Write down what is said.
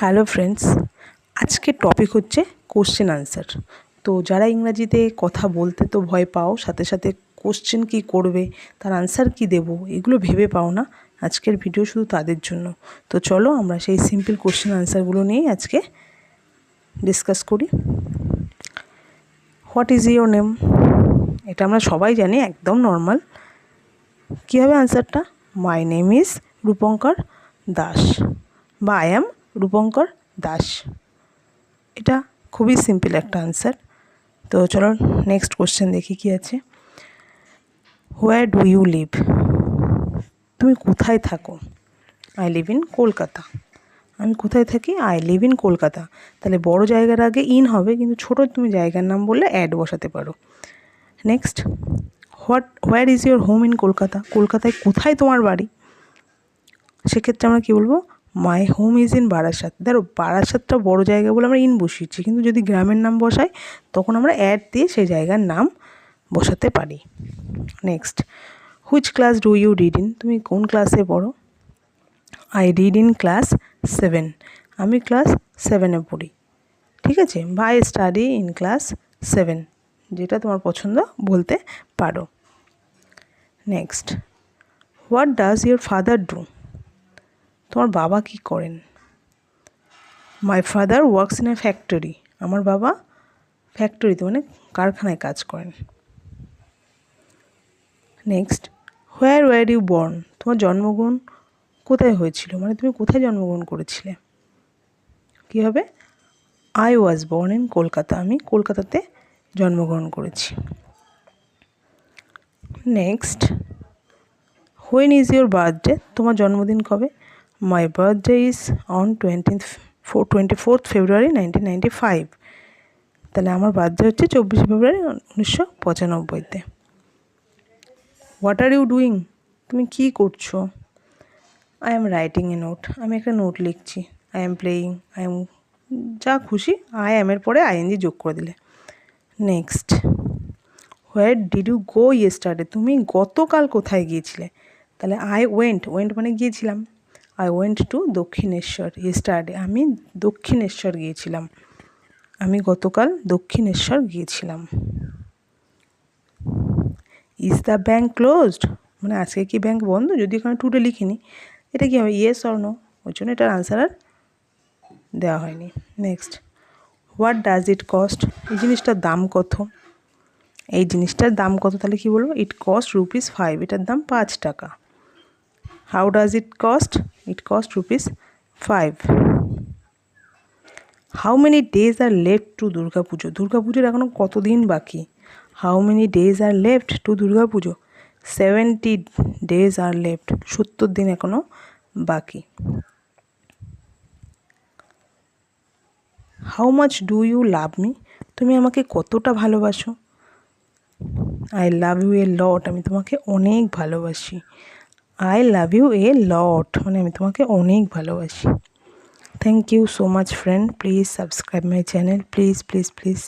Hello friends আজকের topic হচ্ছে question answer তো যারা ইংরাজিতে কথা বলতে তো ভয় পাও, সাথে সাথে কোশ্চেন কী করবে, তার আনসার কী দেবো, এগুলো ভেবে পাও না। আজকের ভিডিও শুধু তাদের জন্য। তো চলো আমরা সেই সিম্পল কোশ্চেন আনসারগুলো নিয়েই আজকে ডিসকাস করি। হোয়াট ইজ ইয়োর নেম এটা আমরা সবাই জানি, একদম নর্মাল কী হবে আনসারটা my name is Rupankar Das বা আই অ্যাম রূপঙ্কর দাস। এটা খুবই সিম্পল একটা আনসার তো চলো নেক্সট কোশ্চেন দেখি কী আছে। হোয়ার ডু ইউ লিভ তুমি কোথায় থাকো? I live in Kolkata. আমি কোথায় থাকি? I live in Kolkata. তাহলে বড় জায়গার আগে ইন হবে, কিন্তু ছোট তুমি জায়গার নাম বললে অ্যাড বসাতে পারো। Next what where is your home in Kolkata? কলকাতায় কোথায় তোমার বাড়ি? সেক্ষেত্রে আমরা কী বলব? My home is in Barasat ধরো বারাসাতটা বড় জায়গা বলে আমরা ইন বসিয়েছি, কিন্তু যদি গ্রামের নাম বসাই, তখন আমরা অ্যাড দিয়ে সেই জায়গার নাম বসাতে পারি। Next which class do you read in তুমি কোন ক্লাসে পড়ো? I read in class seven আমি ক্লাস সেভেনে পড়ি। ঠিক আছে? বা I study in class seven যেটা তোমার পছন্দ বলতে পারো। Next what does your father do তোমার বাবা কি করেন? My father works in a factory আমার বাবা ফ্যাক্টরিতে মানে কারখানায় কাজ করেন। Next where were you born তোমার জন্মগ্রহণ কোথায় হয়েছিল? মানে তুমি কোথায় জন্মগ্রহণ করেছিলে? কী হবে? I was born in Kolkata. আমি কলকাতাতে জন্মগ্রহণ করেছি। Next when is your birthday তোমার জন্মদিন কবে? My birthday is on twentieth twenty fourth February nineteen ninety five তাহলে আমার বার্থডে হচ্ছে চব্বিশে ফেব্রুয়ারি উনিশশো পঁচানব্বইতে। হোয়াট আর ইউ ডুইং তুমি কী করছ? I am writing a note আমি একটা নোট লিখছি। I am playing I am যা খুশি। আই এমের পরে আইএনজি যোগ করে দিলে। Next where did you go yesterday তুমি গতকাল কোথায় গিয়েছিলে? তাহলে আই ওয়েন্ট ওয়েন্ট মানে গিয়েছিলাম। I went to Dakshineswar yesterday আমি দক্ষিণেশ্বর গিয়েছিলাম। আমি গতকাল দক্ষিণেশ্বর গিয়েছিলাম। ইজ দ্য ব্যাঙ্ক ক্লোজড মানে আজকে কি ব্যাঙ্ক বন্ধ? যদি এখানে টুডে লিখিনি এটা কি হবে ইয়েস অর নো ওই জন্য এটার আনসার আর দেওয়া হয়নি। Next what does it cost এই জিনিসটার দাম কত? এই জিনিসটার দাম কত? তাহলে কী বলব? ইট কস্ট রুপিস ফাইভ এটার দাম পাঁচ টাকা। How does it cost it cost rupees five how many days are left to Durga Puja Durga পুজোর এখনও কতদিন বাকি? How many days are left to Durga Puja seventy days are left সত্তর দিন এখনও বাকি। How much do you love me তুমি আমাকে কতটা ভালোবাসো? I love you a lot আমি তোমাকে অনেক ভালোবাসি। I love you a lot মানে আমি তোমাকে অনেক ভালোবাসি। Thank you so much friend please subscribe my channel please please please